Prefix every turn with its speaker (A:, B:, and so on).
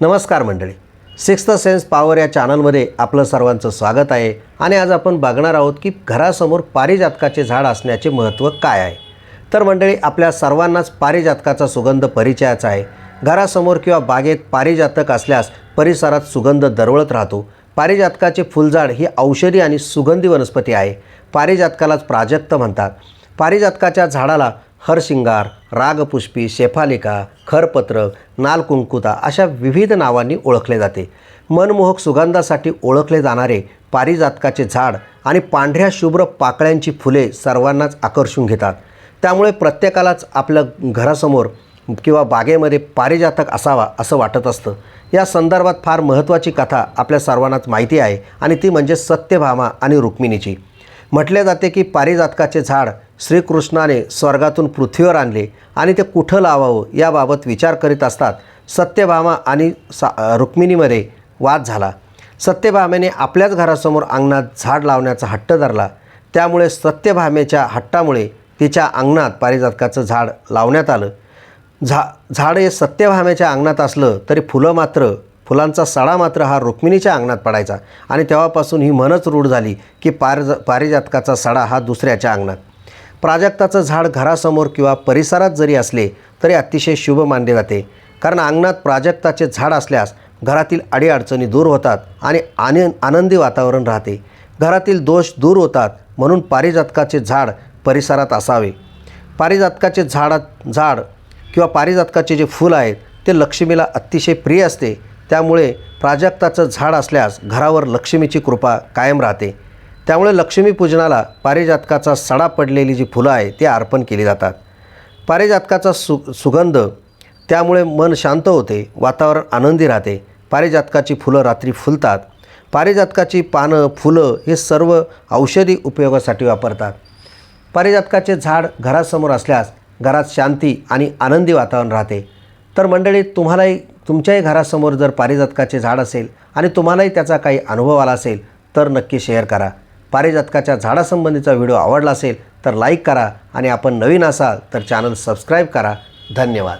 A: नमस्कार मंडळी. Sixth sense power या चॅनलमध्ये आपलं सर्वांचं स्वागत आहे आणि आज आपण बघणार आहोत की घरासमोर पारिजातकाचे झाड असण्याचे महत्त्व काय आहे. तर मंडळी आपल्या सर्वांनाच पारिजातकाचा सुगंध परिचयाचा आहे. घरासमोर किंवा बागेत पारिजातक असल्यास परिसरात सुगंध दरवळत राहतो. पारिजातकाचे फुलझाड ही औषधी आणि सुगंधी वनस्पती आहे. पारिजातकालाच प्राजक्त म्हणतात. पारिजातकाच्या झाडाला हरशिंगार रागपुष्पी शेफालिका खरपत्रक नालकुंकुता अशा विविध नावांनी ओळखले जाते. मनमोहक सुगंधासाठी ओळखले जाणारे पारिजातकाचे झाड आणि पांढऱ्या शुभ्र पाकळ्यांची फुले सर्वांनाच आकर्षून घेतात. त्यामुळे प्रत्येकालाच आपल्या घरासमोर किंवा बागेमध्ये पारिजातक असावा असं वाटत असतं. या संदर्भात फार महत्त्वाची कथा आपल्या सर्वांनाच माहिती आहे आणि ती म्हणजे सत्यभामा आणि रुक्मिणीची. म्हटले जाते की पारिजातकाचे झाड श्रीकृष्णाने स्वर्गातून पृथ्वीवर आणले आणि ते कुठं लावावं याबाबत विचार करीत असतात. सत्यभामा आणि सा रुक्मिणीमध्ये वाद झाला. सत्यभामेने आपल्याच घरासमोर अंगणात झाड लावण्याचा हट्ट धरला. त्यामुळे सत्यभामेच्या हट्टामुळे तिच्या अंगणात पारिजातकाचं झाड लावण्यात आलं. झा झाड हे सत्यभामेच्या अंगणात असलं तरी फुलं मात्र फुलांचा सडा मात्र हा रुक्मिणीच्या अंगणात पडायचा आणि तेव्हापासून ही मनच रूढ झाली की पारिज पारिजातकाचा सडा हा दुसऱ्याच्या अंगणात. प्राजक्ताचं झाड घरासमोर किंवा परिसरात जरी असले तरी अतिशय शुभ मानले जाते. कारण अंगणात प्राजक्ताचे झाड असल्यास घरातील अडीअडचणी दूर होतात आणि आन आनंदी वातावरण राहते. घरातील दोष दूर होतात म्हणून पारिजातकाचे झाड परिसरात असावे. पारिजातकाचे झाडात झाड किंवा पारिजातकाचे जे फूल आहेत ते लक्ष्मीला अतिशय प्रिय असते. त्यामुळे प्राजक्ताचं झाड असल्यास घरावर लक्ष्मीची कृपा कायम राहते. त्यामुळे लक्ष्मीपूजनाला पारिजातकाचा सडा पडलेली जी फुलं आहे ती अर्पण केली जातात. पारिजातकाचा सु सुगंध त्यामुळे मन शांत होते वातावरण आनंदी राहते. पारिजातकाची फुलं रात्री फुलतात. पारिजातकाची पानं फुलं हे सर्व औषधी उपयोगासाठी वापरतात. पारिजातकाचे झाड घरासमोर असल्यास घरात शांती आणि आनंदी वातावरण राहते. तर मंडळी तुम्हालाही तुमच्याही घरासमोर जर पारिजातकाचे झाड असेल आणि तुम्हालाही त्याचा काही अनुभव आला असेल तर नक्की शेअर करा. पारिजातकाच्या झाडासंबंधीचा व्हिडिओ आवडला असेल तर लाईक करा. आणि आपण नवीन असाल तर चॅनल सबस्क्राईब करा. धन्यवाद.